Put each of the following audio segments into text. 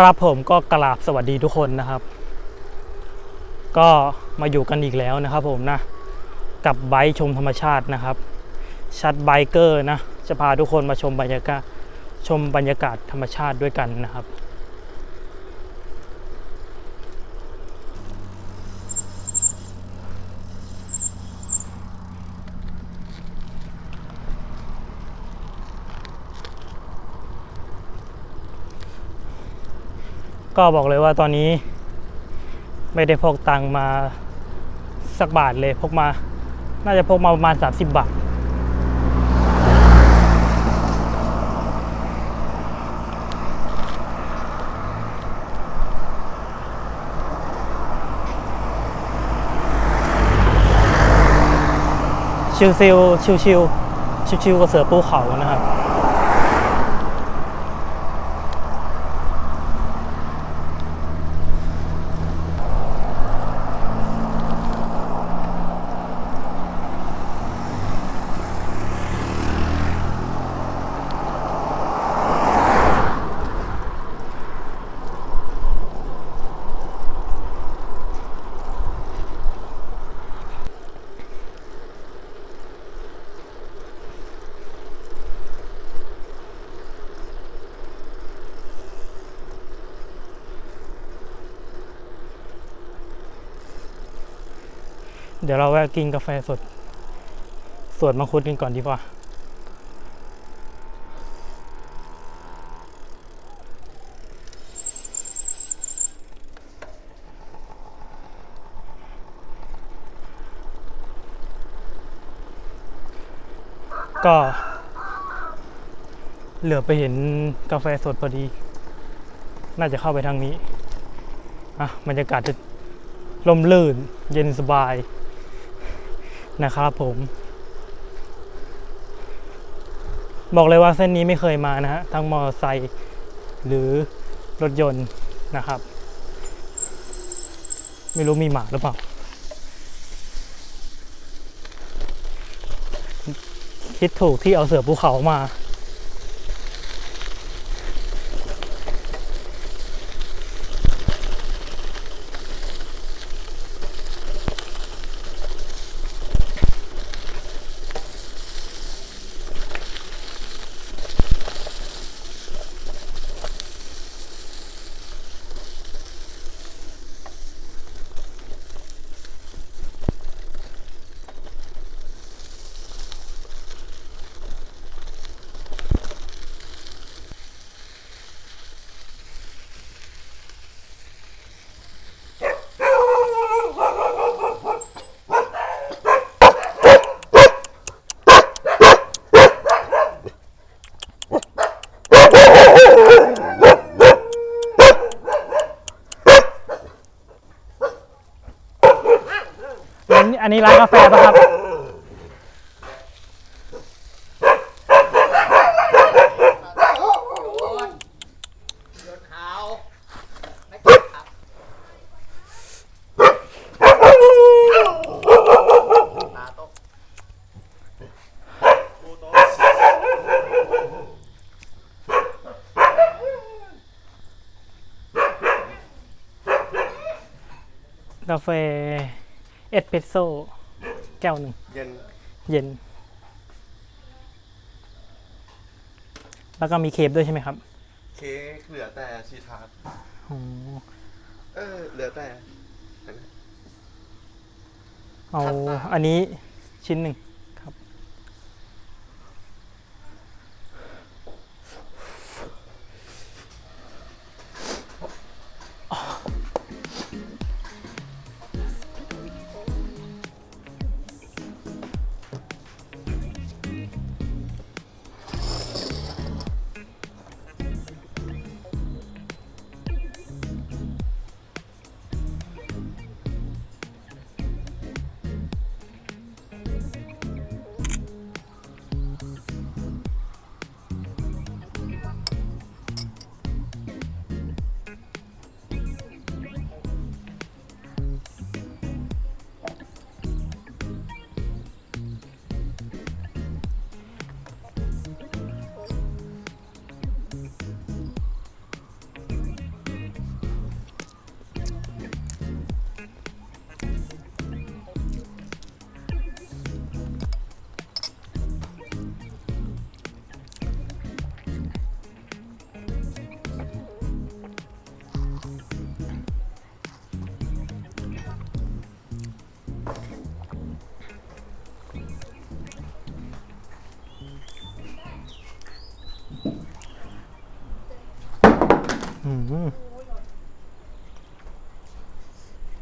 ครับผมก็กราบสวัสดีทุกคนนะครับ ก็มาอยู่กันอีกแล้วนะครับผมนะ กับไบค์ชมธรรมชาตินะครับชัดไบเกอร์นะ จะพาทุกคนมาชมบรรยากาศชมบรรยากาศธรรมชาติด้วยกันนะครับ ก็บอกเลยว่าตอนนี้ ไม่ได้พกตังมาสักบาทเลยพกมา น่าจะพกมาประมาณ 30 บาท ชิวซิวชิวชิวชิวชิวๆกับเสือปูเขานะครับ เดี๋ยวเราแวะกินกาแฟสด สวนมังคุดกันก่อนดีกว่า ก็ เหลือไปเห็นกาแฟสดพอดี น่าจะเข้าไปทางนี้ อะบรรยากาศจะลมลื่นเย็นสบาย นะครับผม บอกเลยว่าเส้นนี้ไม่เคยมานะฮะทั้งมอเตอร์ไซค์หรือรถยนต์นะครับ ไม่รู้มีหมาหรือเปล่า คิดถูกที่เอาเสือภูเขามา อันนี้ร้านกาแฟป่ะครับโย นโยนขาวไม่เก็บครับตาตกปูโต๊ะกาแฟเอสเปรสโซ่แก้วหนึ่งเย็นเย็น แล้วก็มีเคฟด้วยใช่ไหมครับเค้กเหลือแต่ชีทาร์ตอ๋อเออ เหลือแต่ เอาอันนี้ชิ้นหนึ่ง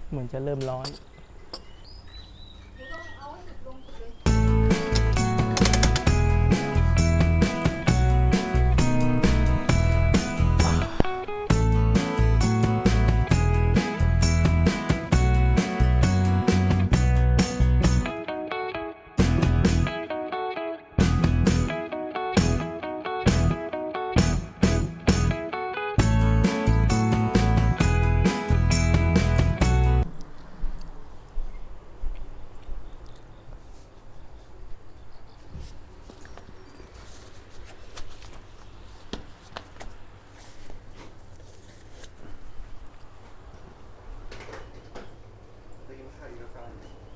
เหมือนจะเริ่มร้อน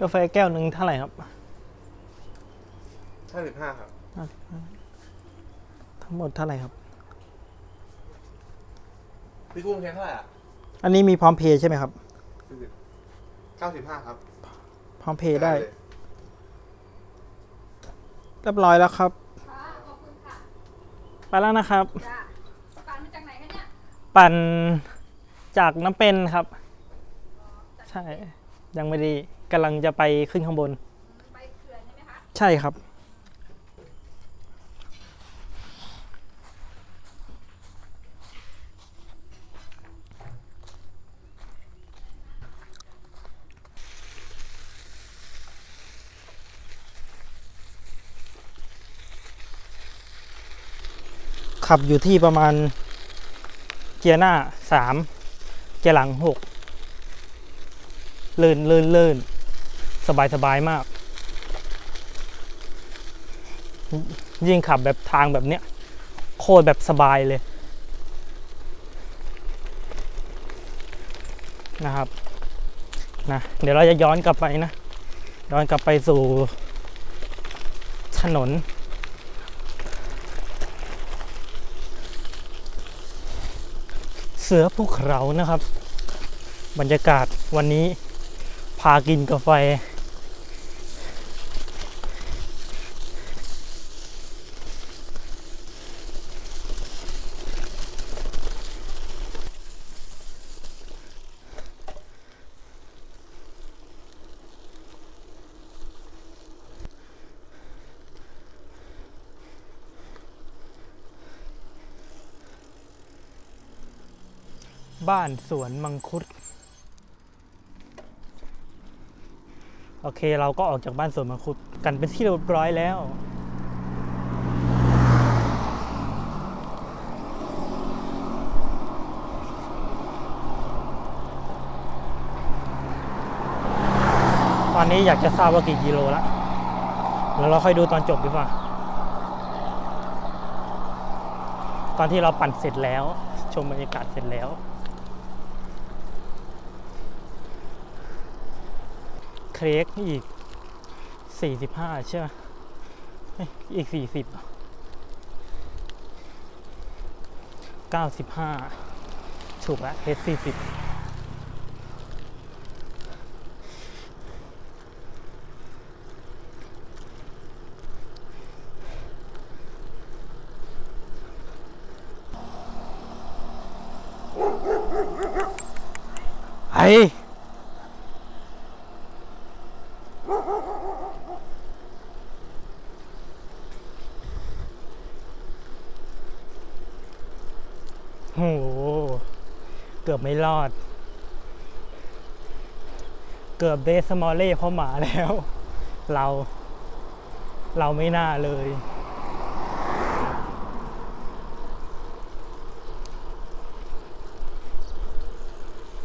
กาแฟแก้วหนึ่งเท่าไหร่ครับห้าสิบห้าครับทั้งหมดเท่าไหร่ครับ พี่กุ้งเท่าไหร่อะอันนี้มีพร้อมเพย์ใช่ไหมครับ เก้าสิบห้าครับพร้อมเพย์ได้ เลยเรียบร้อยแล้วครับ ค่ะขอบคุณค่ะไปแล้วนะครับ จ้าปั่นมาจากไหนคะเนี่ย ปั่นจากน้ำเป็นครับ ใช่ ยังไม่ได้ กำลังจะไปขึ้นข้างบน ไปเขื่อนใช่ไหมคะ ใช่ครับ ขับอยู่ที่ประมาณเกียร์หน้าสามเกียร์หลังหกลื่นลื่นลื่น สบายสบายมาก ยิ่งขับแบบทางแบบเนี้ย โคตรแบบสบายเลย นะครับนะเดี๋ยวเราจะย้อนกลับไปนะ ย้อนกลับไปสู่ถนน เสือภูเขานะครับ บรรยากาศวันนี้พากินกาแฟ บ้านสวนมังคุด โอเคเราก็ออกจากบ้านสวนมังคุดกันเป็นที่เรียบร้อยแล้ว ตอนนี้อยากจะทราบว่ากี่กิโลแล้วแล้วเราค่อยดูตอนจบดีกว่า ตอนที่เราปั่นเสร็จแล้ว ชมบรรยากาศเสร็จแล้ว เครกอีก 45 ใช่ไหมอีก 40 95 ถูกล้วเฮด40ไอ้โห เกื อบไม่รอด เกือบเดสมอลเล่พราะหมาแล้ว เรา เราไม่น่าเลย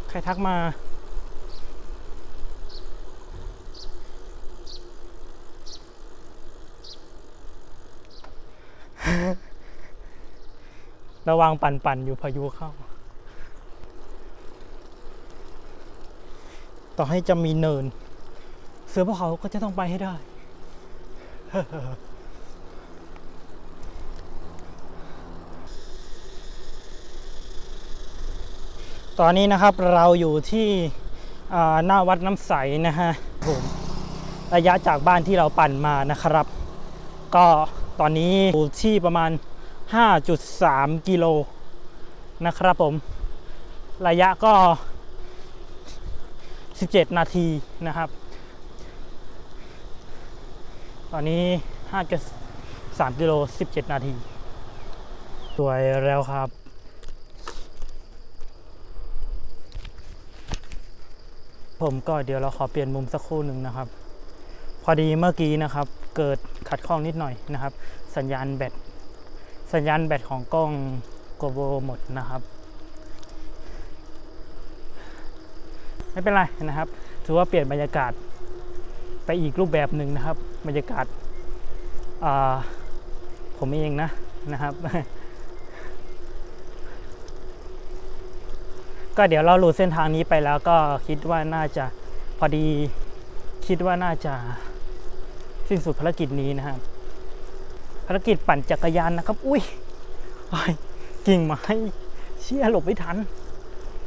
ใครทักมาระวังปั่นๆอยู่พายุเข้า ต่อให้จะมีเนิน เสือพวกเขาก็จะต้องไปให้ได้ ตอนนี้นะครับเราอยู่ที่หน้าวัดน้ำใสนะฮะผมระยะจากบ้านที่เราปั่นมานะครับ ก็ตอนนี้อยู่ที่ประมาณ 5.3 กิโลนะครับผม ระยะก็ 17 นาทีนะครับ ตอนนี้5จะ3กิโล 17 นาที สวยแล้วครับผมก็เดี๋ยวเราขอเปลี่ยนมุมสักครู่หนึ่งนะครับ พอดีเมื่อกี้นะครับ เกิดขัดข้องนิดหน่อยนะครับ สัญญาณแบตสัญญาณแบตของกล้องโกโบหมดนะครับ ไม่เป็นไรนะครับ ถือว่าเปลี่ยนบรรยากาศไปอีกรูปแบบหนึ่งนะครับ บรรยากาศาผมเองนะนะครับก็เดี๋ยวเราหลุดเส้นทางนี้ไปแล้วก็คิดว่าน่าจะพอดีคิดว่าน่าจะสิ้นสุดภารกิจนี้นะครับ ภารกิจปั่นจักรยานนะครับ อุ้ยโอ้ยกิ่งไม้เชี่ยหลบไม่ทัน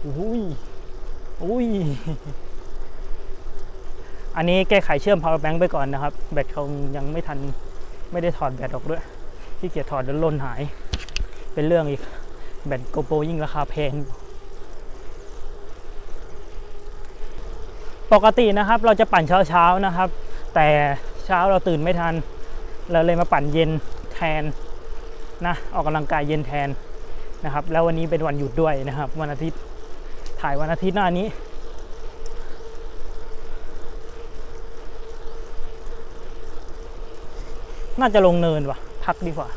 อุ้ย อุ้ย อันนี้แก้ไขเชื่อม power bank ไปก่อนนะครับ แบตคงยังไม่ทันไม่ได้ถอดแบตออกด้วยที่เกียจถอดแล้วหล่นหาย เป็นเรื่องอีก แบตโกโปยิ่งราคาแพง ปกตินะครับ เราจะปั่นเช้าเช้านะครับ แต่เช้าเราตื่นไม่ทัน เราเลยมาปั่นเย็นแทนนะออกกำลังกายเย็นแทนนะครับ แล้ววันนี้เป็นวันหยุดด้วยนะครับ วันอาทิตย์ายวันอาทิตย์หน้านี้ น่าจะลงเนินวะพักดีกว่า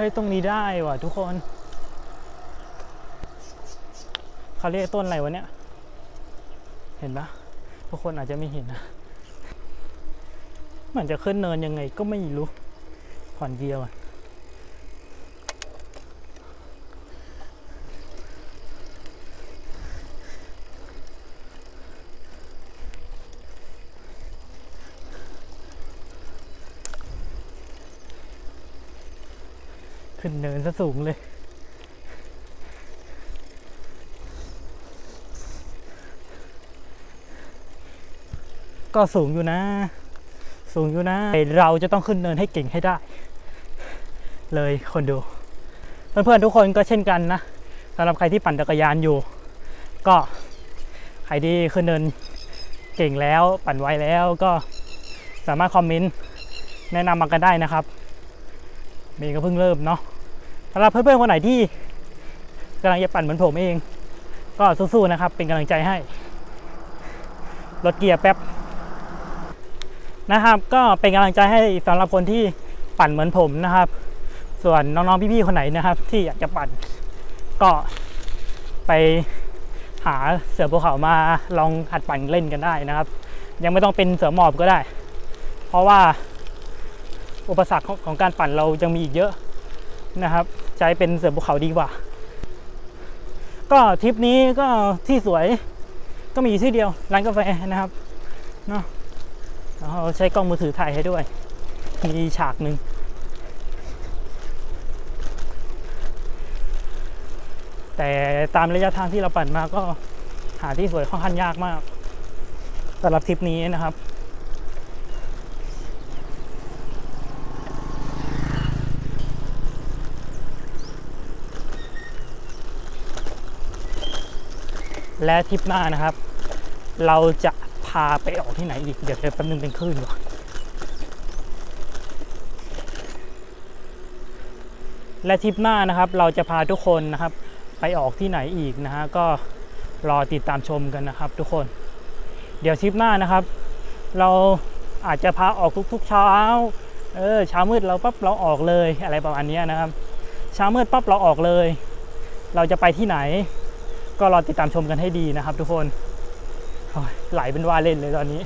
เฮ้ย ตรงนี้ได้ว่ะทุกคน เขาเรียกต้นอะไรวะเนี่ย เห็นปะทุกคนอาจจะไม่เห็นนะมันจะขึ้นเนินยังไงก็ไม่รู้ผ่อนเกียร์อะขึ้นเนินซะสูงเลย ก็สูงอยู่นะ สูงอยู่นะ เราจะต้องขึ้นเนินให้เก่งให้ได้ เลยคนดู เพื่อนๆทุกคนก็เช่นกันนะสำหรับใครที่ปั่นจักรยานอยู่ ก็ใครที่ขึ้นเนินเก่งแล้วปั่นไวแล้วก็สามารถคอมเมนต์แนะนำมากันได้นะครับเมย์ก็เพิ่งเริ่มเนาะสำหรับเพื่อนๆคนไหนที่กำลังจะปั่นเหมือนผมเอง ก็สู้ๆนะครับ เป็นกำลังใจให้ลดเกียร์แป๊บ นะครับ ก็เป็นกำลังใจให้สำหรับคนที่ปั่นเหมือนผมนะครับ ส่วนน้องๆพี่ๆคนไหนนะครับ ที่อยากจะปั่นก็ไปหาเสือภูเขามาลองหัดปั่นเล่นกันได้นะครับ ยังไม่ต้องเป็นเสือหมอบก็ได้ เพราะว่าอุปสรรคของของการปั่นเรายังมีอีกเยอะนะครับ ใช้เป็นเสือภูเขาดีกว่า ก็ทริปนี้ก็ที่สวยก็มีที่เดียวร้านกาแฟนะครับเนาะ แล้วเราใช้กล้องมือถือถ่ายให้ด้วย มีฉากหนึ่งแต่ตามระยะทางที่เราปั่นมาก็หาที่สวยค่อนข้างยากมากสำหรับทริปนี้นะครับ และทริปหน้านะครับ เราจะ พาไปออกที่ไหนอีก เดี๋ยวเดี๋ยวแป๊บนึงเป็นคลื่นก่อนและทริปหน้านะครับเราจะพาทุกคนนะครับ ไปออกที่ไหนอีกนะฮะก็รอติดตามชมกันนะครับ ทุกคน เดี๋ยวทริปหน้านะครับ เราอาจจะพาออกทุกๆเช้าเออเช้ามืดเราปั๊บเราออกเลยอะไรประมาณนี้นะครับ เช้ามืดปั๊บเราออกเลย เราจะไปที่ไหน ก็รอติดตามชมกันให้ดีนะครับ ทุกคน ไหลเป็นว่าเล่นเลยตอนนี้